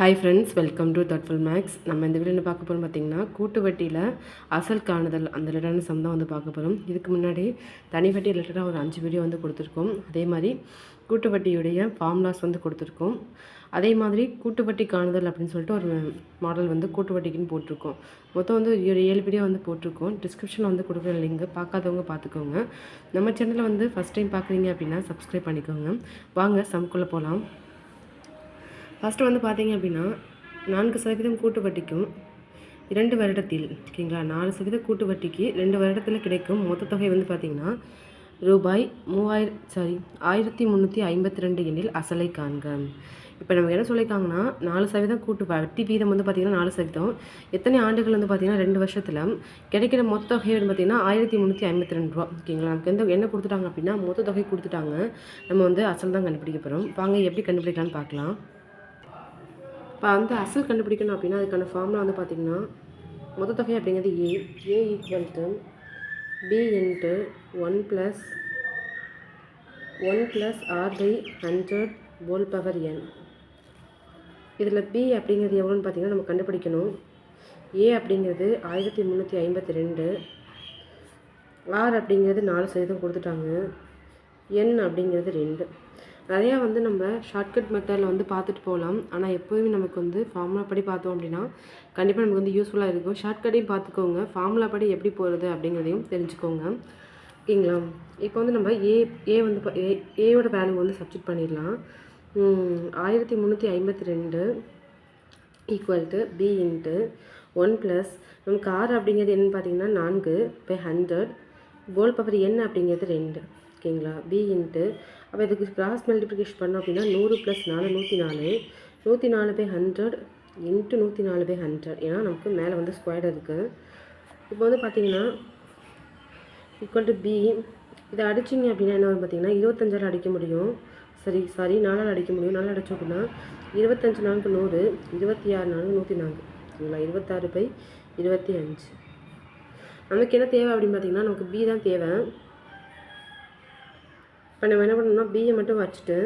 Hi friends welcome to thoughtful maths நம்ம இந்த video என்ன பார்க்க போகிறோம் பார்த்தீங்கன்னா கூட்டு வட்டியில் அசல் காணுதல் அந்த ரிலேட்டான சம் தான் வந்து பார்க்க போகிறோம் இதுக்கு முன்னாடி தனி வட்டி ரிலேட்டடாக ஒரு அஞ்சு வீடியோ வந்து கொடுத்துருக்கோம். அதே மாதிரி கூட்டு வட்டியுடைய ஃபார்முலாஸ் வந்து கொடுத்துருக்கோம். அதே மாதிரி கூட்டு வட்டி காணுதல் அப்படின்னு சொல்லிட்டு ஒரு மாடல் வந்து கூட்டு வட்டிக்குன்னு போட்டிருக்கோம். மொத்தம் வந்து ஒரு ஏழு வீடியோ வந்து போட்டிருக்கோம். டிஸ்கிரிப்ஷனில் வந்து கொடுக்குற லிங்க் பார்க்காதவங்க பார்த்துக்கோங்க. நம்ம சேனலில் வந்து ஃபஸ்ட் டைம் பார்க்குறீங்க அப்படின்னா சப்ஸ்கிரைப் பண்ணிக்கோங்க. வாங்க சம்குள்ளே போகலாம் ஃபஸ்ட்டு வந்து பார்த்தீங்க அப்படின்னா நான்கு சதவீதம் கூட்டு வட்டிக்கும் இரண்டு வருடத்தில் ஓகேங்களா? நாலு சதவீத கூட்டு வட்டிக்கு ரெண்டு வருடத்தில் கிடைக்கும் மொத்த தொகை வந்து பார்த்திங்கன்னா ரூபாய் மூவாயிரம் சாரி ஆயிரத்தி முந்நூற்றி ஐம்பத்தி ரெண்டு எண்ணில் அசலை காண்க. இப்போ நமக்கு என்ன சொல்லியிருக்காங்கன்னா நாலு சதவீதம் கூட்டு வட்டி வீதம் வந்து பார்த்திங்கன்னா நாலு சதவீதம். எத்தனை ஆண்டுகள் வந்து பார்த்திங்கன்னா ரெண்டு வருஷத்தில் கிடைக்கிற மொத்த தொகை வந்து பார்த்திங்கன்னா ஆயிரத்தி முந்நூற்றி ஐம்பத்தி ரெண்டு ரூபா ஓகேங்களா? நமக்கு எந்த என்ன கொடுத்துட்டாங்க அப்படின்னா மொத்த தொகை கொடுத்துட்டாங்க. நம்ம வந்து அசல் தான் கண்டுபிடிக்க போகிறோம் வாங்க எப்படி கண்டுபிடிக்கலான்னு பார்க்கலாம். இப்போ அந்த அசல் கண்டுபிடிக்கணும் அப்படின்னா அதுக்கான ஃபார்முலா வந்து பார்த்திங்கன்னா மொத்த தொகை அப்படிங்கிறது A A equal to P into one plus one plus R by hundred whole power N இதில் பி அப்படிங்கிறது எவ்வளோன்னு பார்த்தீங்கன்னா நம்ம கண்டுபிடிக்கணும். ஏ அப்படிங்கிறது ஆயிரத்தி முந்நூற்றி ஐம்பத்தி ரெண்டு ஆர் அப்படிங்கிறது நாலு சதவீதம் கொடுத்துட்டாங்க. என் அப்படிங்கிறது ரெண்டு. நிறையா வந்து நம்ம ஷார்ட்கட் மெத்தடில் வந்து பார்த்துட்டு போகலாம். ஆனால் எப்போயுமே நமக்கு வந்து ஃபார்முலா படி பார்த்தோம் அப்படின்னா கண்டிப்பாக நமக்கு வந்து யூஸ்ஃபுல்லாக இருக்கும். ஷார்ட்கட்டையும் பார்த்துக்கோங்க. ஃபார்முலா படி எப்படி போகிறது அப்படிங்கிறதையும் தெரிஞ்சுக்கோங்க. ஓகேங்களா? இப்போ வந்து நம்ம ஏ ஏ வந்து ஏ ஏயோட வேல்யூ வந்து சப்ஜெக்ட் பண்ணிடலாம். ஆயிரத்தி முந்நூற்றி ஐம்பத்தி ரெண்டு equal to P into one plus நமக்கு ஆறு அப்படிங்கிறது என்னென்னு பார்த்தீங்கன்னா நான்கு பை ஹண்ட்ரட் கோல் பவர் என்ன அப்படிங்கிறது ரெண்டு. ஓகேங்களா? P into. அப்போ இதுக்கு கிராஸ் மல்டிப்ளிகேஷன் பண்ணோம் அப்படின்னா நூறு ப்ளஸ் நாலு நூற்றி நாலு. நூற்றி நாலு பை ஹண்ட்ரட் இன்ட்டு நூற்றி நாலு பை ஹண்ட்ரட் ஏன்னா நமக்கு மேலே வந்து ஸ்கொயர் இருக்குது இப்போ வந்து பார்த்தீங்கன்னா ஈக்குவல் டு பி இதை அடிச்சிங்க அப்படின்னா என்ன வரும் பார்த்தீங்கன்னா இருபத்தஞ்சால் அடிக்க முடியும். சரி சாரி நாலால் அடிக்க முடியும். நாலால் அடித்தோம் அப்படின்னா இருபத்தஞ்சு நான்கு நூறு இருபத்தி ஆறு நான்கு நூற்றி நான்கு. சரிங்களா? இருபத்தாறு பை இருபத்தி அஞ்சு. நமக்கு என்ன தேவை அப்படின்னு பார்த்தீங்கன்னா நமக்கு பி தான் தேவை. இப்போ நம்ம என்ன பண்ணணும்னா பிஏ மட்டும் வச்சுட்டு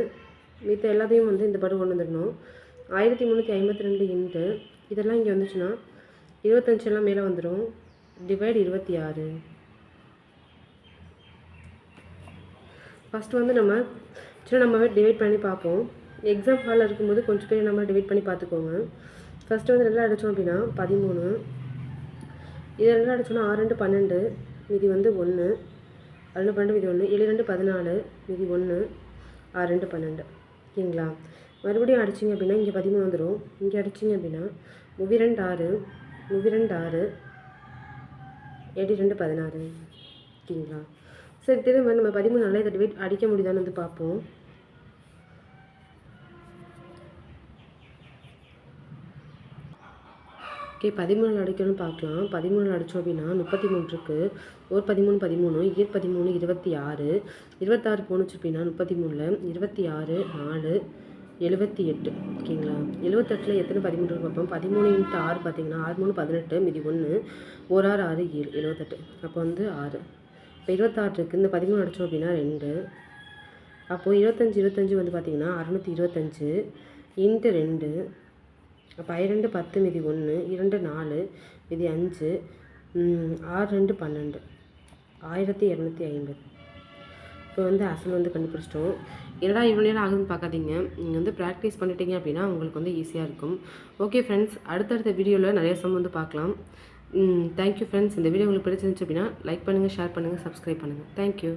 மித்த எல்லாத்தையும் வந்து இந்த படம் கொண்டு வந்துடணும். ஆயிரத்தி முந்நூற்றி ஐம்பத்தி ரெண்டு இன்ட்டு இதெல்லாம் இங்கே வந்துச்சுன்னா இருபத்தஞ்செல்லாம் மேலே வந்துடும் டிவைடு இருபத்தி ஆறு. ஃபஸ்ட்டு வந்து நம்ம சின்ன நம்ம டிவைட் பண்ணி பார்ப்போம். எக்ஸாம் ஹாலில் இருக்கும்போது கொஞ்சம் பேர் நம்ம டிவைட் பண்ணி பார்த்துக்கோங்க. ஃபஸ்ட்டு வந்து ரெண்டு அடித்தோம் அப்படின்னா பதிமூணு. இது ரெண்டு அடித்தோன்னா ஆறு ரெண்டு பன்னெண்டு. மீதி வந்து ஒன்று அதில் பன்னெண்டு மீதி ஒன்று ஏழு ரெண்டு பதினாலு மீதி ஒன்று ஆறு ரெண்டு பன்னெண்டு. ஓகேங்களா? மறுபடியும் அடிச்சிங்க அப்படின்னா இங்கே பதிமூணு வந்துடும் இங்கே அடிச்சிங்க அப்படின்னா முவி ரெண்டு ஆறு. முவி ரெண்டு ஆறு. எட்டு ரெண்டு பதினாறு. ஓகேங்களா? சரி திரும்ப நம்ம பதிமூணு நாளில் இதை டிவைட் அடிக்க முடியுதான்னு வந்து பார்ப்போம். ஓகே பதிமூணு அடிக்கணும்னு பார்க்கலாம். பதிமூணு அடித்தோம் அப்படின்னா முப்பத்தி மூன்றுக்கு ஒரு பதிமூணு பதிமூணு இயற் பதிமூணு இருபத்தி ஆறு இருபத்தாறு போணுச்சு அப்படின்னா முப்பத்தி மூணில் இருபத்தி ஆறு நாலு எழுபத்தி எட்டு. ஓகேங்களா? எழுபத்தெட்டில் எத்தனை பதிமூணு பார்ப்போம். பதிமூணு இன்ட்டு ஆறு பார்த்தீங்கன்னா ஆறு மூணு பதினெட்டு மீதி ஒன்று ஒரு ஆறு ஆறு ஏழு எழுபத்தெட்டு. அப்போ வந்து ஆறு. இப்போ இருபத்தாறு இருக்குது இந்த பதிமூணு அடித்தோம் அப்படின்னா ரெண்டு. அப்போது இருபத்தஞ்சி இருபத்தஞ்சி வந்து பார்த்திங்கன்னா அறநூற்றி இருபத்தஞ்சு இன்ட்டு ரெண்டு அப்போ இரண்டு பத்து மிதி ஒன்று இரண்டு நாலு மிதி அஞ்சு ஆறு ரெண்டு பன்னெண்டு. ஆயிரத்தி இரநூத்தி ஐம்பது. இப்போ வந்து அசல் வந்து கண்டுபிடிச்சிட்டோம். என்னடா இவ்வளோ நேரம் ஆகுதுன்னு பார்க்காதீங்க. நீங்கள் வந்து ப்ராக்டிஸ் பண்ணிட்டீங்க அப்படின்னா உங்களுக்கு வந்து ஈஸியாக இருக்கும். ஓகே ஃப்ரெண்ட்ஸ் அடுத்தடுத்த வீடியோவில் நிறைய சம் வந்து பார்க்கலாம். தேங்க்யூ ஃப்ரெண்ட்ஸ் இந்த வீடியோ உங்களுக்கு பிடிச்சிருந்துச்சு அப்படின்னா லைக் பண்ணுங்கள் ஷேர் பண்ணுங்கள் சப்ஸ்கிரைப் பண்ணுங்கள் தேங்க்யூ